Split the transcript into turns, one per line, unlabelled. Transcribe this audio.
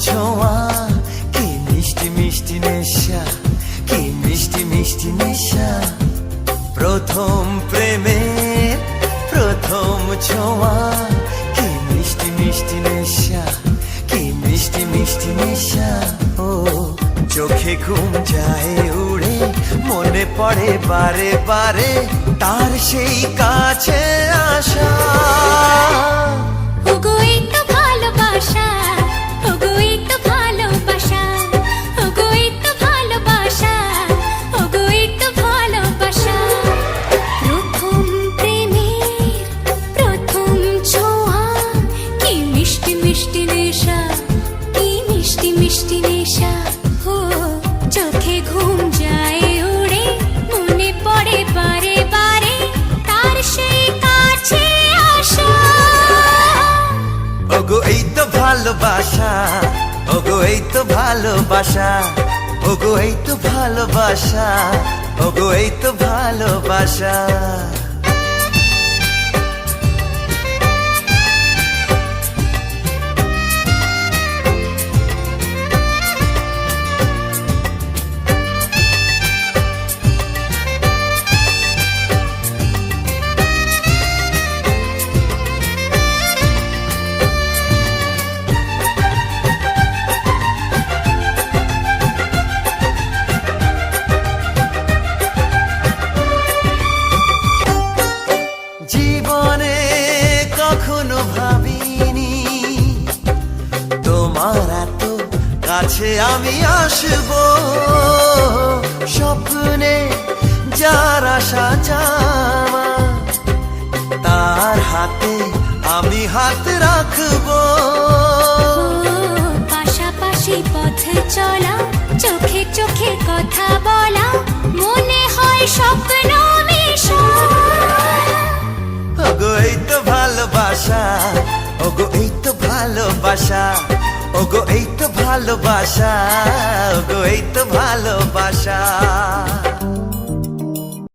ছোঁয়া। কি মিষ্টি মিষ্টি নেশা, কি মিষ্টি মিষ্টি নেশা। প্রথম প্রেমের প্রথম ছোঁয়া। কি মিষ্টি মিষ্টি নেশা, কি মিষ্টি মিষ্টি নেশা। ও, চোখে ঘুম যায় উড়ে, মনে পড়ে বারে বারে তার সেই কাছে আসা।
ভালোবাসা। ওগো এই তো ভালোবাসা। ওগো এই তো ভালোবাসা। ওগো এই তো ভালোবাসা।
তোমার এত কাছে আমি আসব। স্বপ্নে যার আশা যাওয়া তার হাতে আমি হাত রাখব।
পাশাপাশি পথ চলা চোখে চোখে কথা বলা মনে হয় স্বপ্ন মিশা
ওগো এই তো ভালোবাসা ওগো এই তো ভালোবাসা। ওগো এই তো ভালোবাসা ওগো এই তো ভালোবাসা।